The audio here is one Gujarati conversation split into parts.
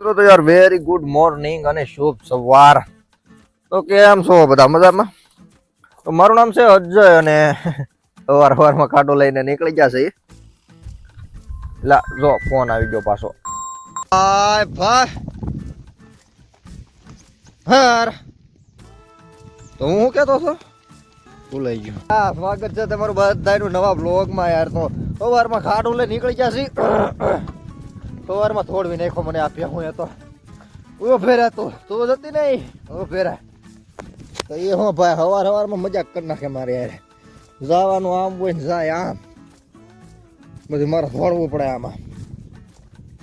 મિત્રો તો યાર વેરી ગુડ મોર્નિંગ અને શુભ સવાર. તો કેમ છો બધા? મજામાં? તો મારું નામ છે અજય અને સવાર સવારમાં કાંટો લઈને નીકળી ગયા છે લા જો ફોન આવી ગયો પાછો. ભાઈ હાર. તો હું શું કહેતો છો ભૂલાઈ ગયો? હા સ્વાગત છે તમારું બધાનું નવા બ્લોગમાં યાર. તો સવારમાં ખાડું લઈ નીકળી ગયા છીએ. સવારમાં થોડવી નાખો મને આપ્યા હું એ તો. ઓ ફેરા તું તું જતી નહીં. ઓ ફેરા તો એ હું ભાઈ હવાર હવારમાં મજાક કરી નાખે મારે યાર. જવાનું આમ હોય ને જાય આમ. બધી મારે થોડવું પડે આમાં.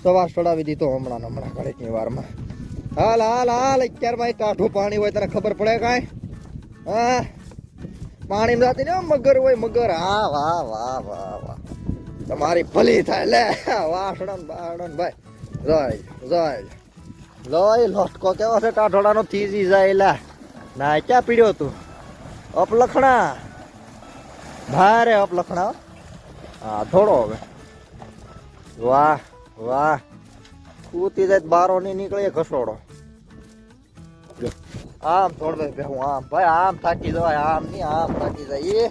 સવાર ચડાવી દીધો હમણાં હમણાં ઘડીકની વારમાં. હાલ હાલ હાલ અત્યારમાં ટાઢું પાણી હોય તને ખબર પડે કાંઈ? હા? પાણી જાતી ને મગર હોય, મગર. હા, વાહ વાહ વાહ વાહ. તમારી ભલી થાય. લે, વાસણ બાસણન ભાઈ. જોઈ જોઈ જોઈ લોટકો કેવો છે ટાઢોડાનો થીજી જાય, લે. ના, ક્યાં પીડ્યો તું? અપલખણા. ભારે અપલખણા, હા. થોડો હવે. વાહ વાહ. કૂતી જાય બારો નહીં નીકળે ઘસોડો. આમ થોડો હું આમ. ભાઈ, આમ થાકી જવાય, આમ નહીં, આમ થાકી જાય. એ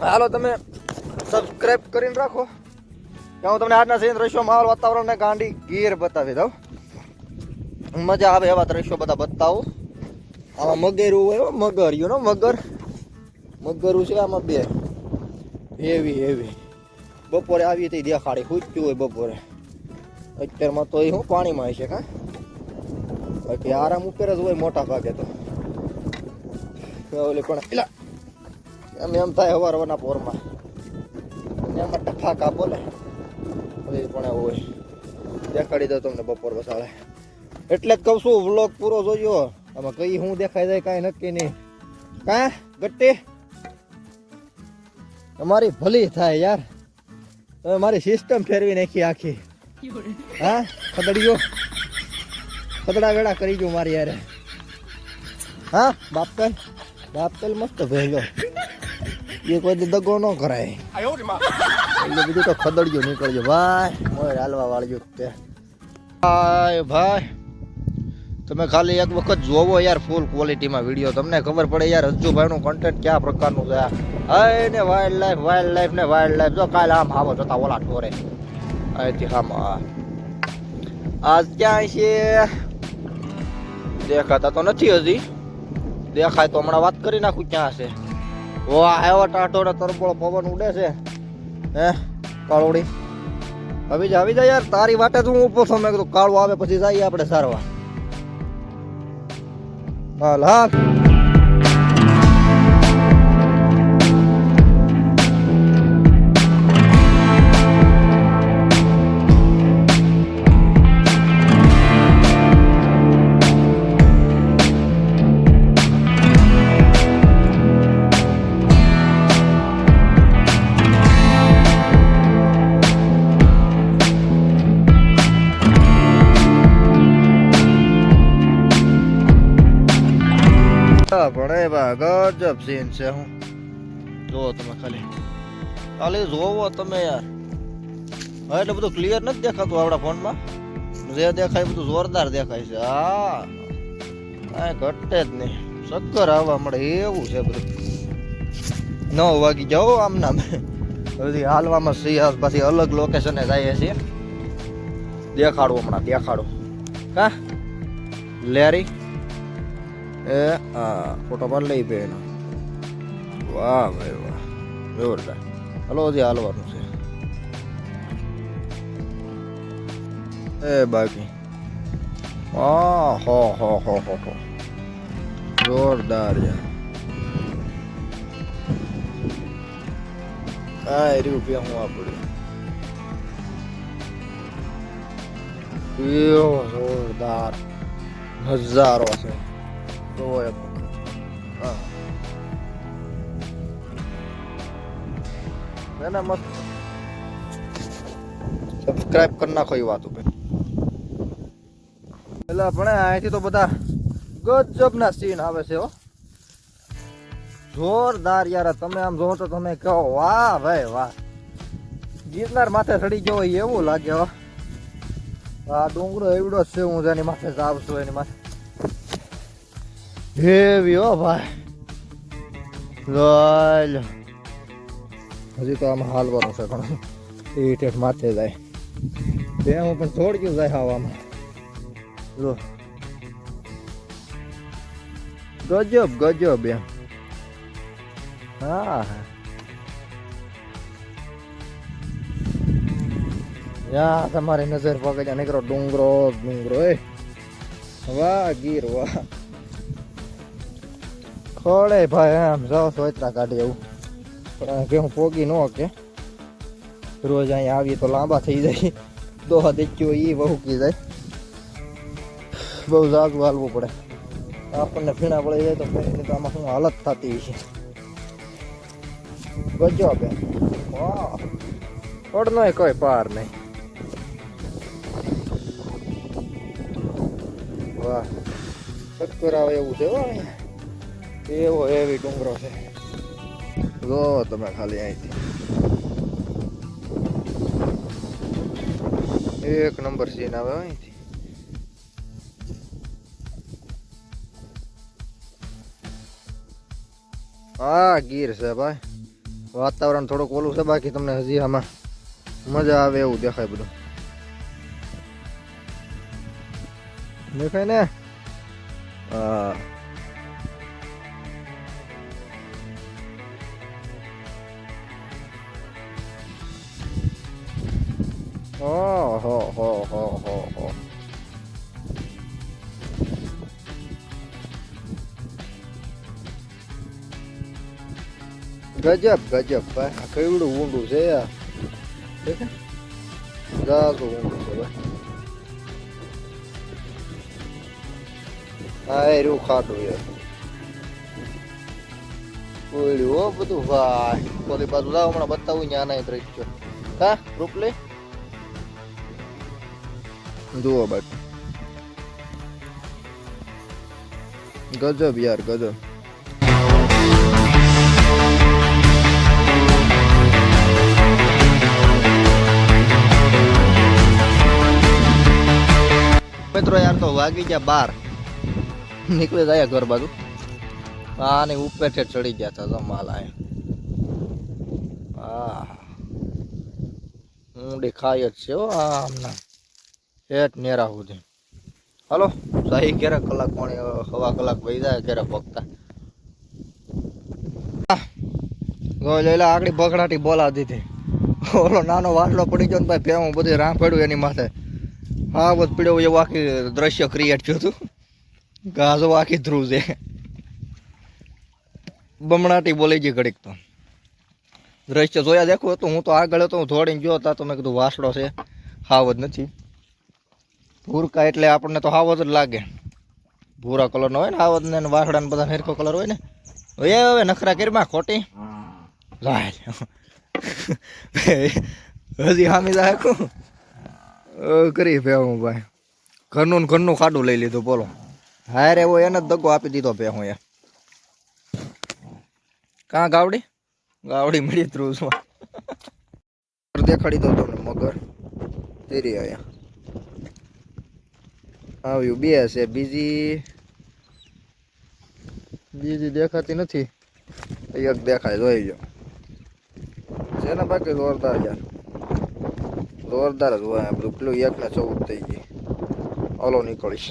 હાલો, તમે સબસ્ક્રાઇબ કરીને રાખો. કે હું તમને આજના સીન દ્રશ્યો, માહોલ વાતાવરણને ગાંડી ગીર બતાવી દઉં. મજા આવે એવા દ્રશ્યો બધા બતાવું. આમાં મગેરું હોય મગર યુ નો મગર. મગરું છે આમાં બે. એવી એવી બપોરે આવી હતી દેખાડી ખૂચ્યું હોય બપોરે. અત્યારમાં તો એ હું પાણીમાં હશે કા? બાકી આરામ ઉપર જ હોય મોટા ભાગે તો. ઓલી પણ એટલે એમ એમ થાય અવાર હવારના પોરમાં. એમાં ટફાકા બોલે પછી પણ હોય. દેખાડી દો તમને બપોર બસાડે એટલે જ કહું છું વ્લોગ પૂરો જોજો. આમાં કઈ શું દેખાય જાય, કાંઈ નક્કી નહીં. કા? ગટ્ટી? તમારી ભલી થાય યાર. તમે મારી સિસ્ટમ ફેરવી નાખી આખી. હા? ખદડીઓ? ખદડા વેડા કરી ગયો મારી યારે હા? બાપતલ? બાપતલ મસ્ત ભેગો. એ કોઈ દગો ન કરાય. એટલે બીજું તો ખદડજો નીકળજો. ભાઈ મોય હાલવા વાળજો તે. ભાઈ ભાઈ તમે ખાલી એક વખત જોવો યાર ફૂલ ક્વોલિટીમાં વીડિયો તમને ખબર પડે યાર હજુભાઈનું કન્ટેન્ટ કયા પ્રકારનું છે? હાય ને વાઇલ્ડ લાઈફ વાઇલ્ડ લાઈફ ને વાઇલ્ડ લાઈફ જો કાલે આમ આવો જતા ઓલા ઢોરે. અહીંથી આમ આ આજ ક્યાં છે? દેખાતા તો નથી હજી. દેખાય તો હમણાં વાત કરી નાખું ક્યાં છે. વાહ, એવો ટાટો ને તરબોળો પવન ઉડે છે. હે, કાળુડી? આવી જા આવી જા યાર, તારી વાટે તું ઊભો છું. મેં કીધું, કાળું આવે પછી જઈએ આપણે સારવા હાલ હાલ. ગજબ સીન છે હું જોવો તમે ખાલી. ખાલી જોવો તમે યાર. હા, એટલે બધું ક્લિયર નથી દેખાતું આપણા ફોનમાં? જે દેખાય બધું જોરદાર દેખાય છે. હા. કાંઈ ઘટે જ નહીં. ચક્કર આવવા મળે, એવું છે બધું. નવ વાગી જાઓ આમ નામ હજી હાલવામાં સિંહ પછી અલગ લોકેશને જઈએ છીએ. દેખાડો હમણાં, દેખાડો. કા? લેરી? એ, હા, ફોટો પણ લઈ બે એનો વાહ ભાઈ વાહ, જોરદાર. હલો, હજી હાલવાનું છે. એ બાકી. હા હો હો હો હો હો. જોરદાર યાર. આ રૂપિયા હું એવો જોરદાર હજારો છે. ના ના મસ્ત. સબસ્ક્રાઇબ કરી નાખો એ વાત ઉપર એટલે આપણે અહીંથી તો બધા ગજબના સીન આવે છે હો. જોરદાર યાર, તમે આમ જોવો તો તમે કહો, વાહ ભાઈ, વાહ. ગિરનાર માથે ચડી ગયો હોય એવું લાગે હો. આ ડુંગરો એવડો છે, હું જેની માથે જાવ છું એની માથે. હેવી હો ભાઈ. લો હજી તો આમાં હાલવાનું છે ઘણું ઇરિટેટ માથે જાય. તેમાં પણ થોડક્યું જાય હવામાં. જો. ગજબ ગજબ એમ. હા. યા, તમારી નજર પકડ્યા નીકળો, ડુંગરો ડુંગરો, એ. વાહ, ગીર, વાહ. ખોડે ભાઈ, આમ જાઓ, સોયત્રા કાઢી એવું પણ કે હું પોગી ન કે રોજ અહીંયા આવીએ તો લાંબા થઈ જાય. દોહા દેખ્યો એ બહુ કી જાય બહુ જાજુ હાલવું પડે. આપણને ફીણા પડી જાય તો ફીણી તો આમાં શું હાલત થતી છે ગજો બેન. વાહ. ઓડનો કોઈ પાર નહીં. વાહ. ચક્કર આવે એવું છે હો અહીંયા. એવો એવી ડુંગરો છે. જો તમે ખાલી અહીંથી એક નંબર સીન આવે હા ગીર છે ભાઈ વાતાવરણ થોડુંક ઓલું છે બાકી તમને હજી આમાં મજા આવે એવું દેખાય બધું દેખાય ને હા હો હો હો હો હો હો ગજબ ગજબ ભાઈ આ કેવડું ઊંડું છે યાર દેખાય? જાજુ ઊંડું છે ભાઈ હા એ રૂ ખાટું યાર કોયડું હો બધું ભાઈ ઓલી બાજુ લાવ હમણાં બતાવું ત્યાં નહીં દ્રશ્ય હા રૂપલી જુઓ બટ ગજબ યાર, ગજબ. મિત્રો યાર તો વાગી ગયા બાર. નીકળી જાય ઘર બાજુ. હા, ને ઉપર છે, ચડી ગયા હતા જમાલ હા. ઊંડી ખાય જ છે, હો આમના હેઠ નેરા સુધી. હાલો? સાહી ક્યારેક કલાક પાણી હવા કલાક વહી જાય ક્યારેક ભગતા લેલા આગળ બગડાટી બોલા દીધી. ઓલો નાનો વાટલો પડી ગયો ને ભાઈ ભેવું બધું રામ પડ્યું એની માથે. હા બધું પીડ્યો એવું આખી દ્રશ્ય ક્રિએટ થયું હતું. ઘાસો આખી ધ્રુવ છે. બમણાટી બોલી ગઈ ઘડીક તો. દ્રશ્ય જોયા દેખું હતું હું તો આગળ હતો હું ધોડીને ગયો હતા તો મેં કીધું વાસડો છે. હાવ જ નથી. ભૂરકા એટલે આપણને તો હાવ જ લાગે. ભૂરા કલરનો હોય ને હાવજ ને વાસડા ને બધા હેરખો કલર હોય ને. હવે હવે નખરા કરીમાં ખોટી. હજી હામી રાખું કરી ભેહું ભાઈ. ઘરનું ને ઘરનું ખાડું લઈ લીધું, બોલો. હારે એવો એને જ દગો આપી દીધો ભે હું એ કાં ગાવડી? ગાવડી મળી ત્રુસમાં દેખાડી દો તમને મગર. તેરી આયા આવ્યું. બે છે. બીજી બીજી દેખાતી નથી. એક દેખાય. જોઈ લો છે ને બાકી જોરદાર યાર જોરદાર જ હોય પેલું એક ને ચૌદ થઈ ગઈ. ઓલો નીકળીશ.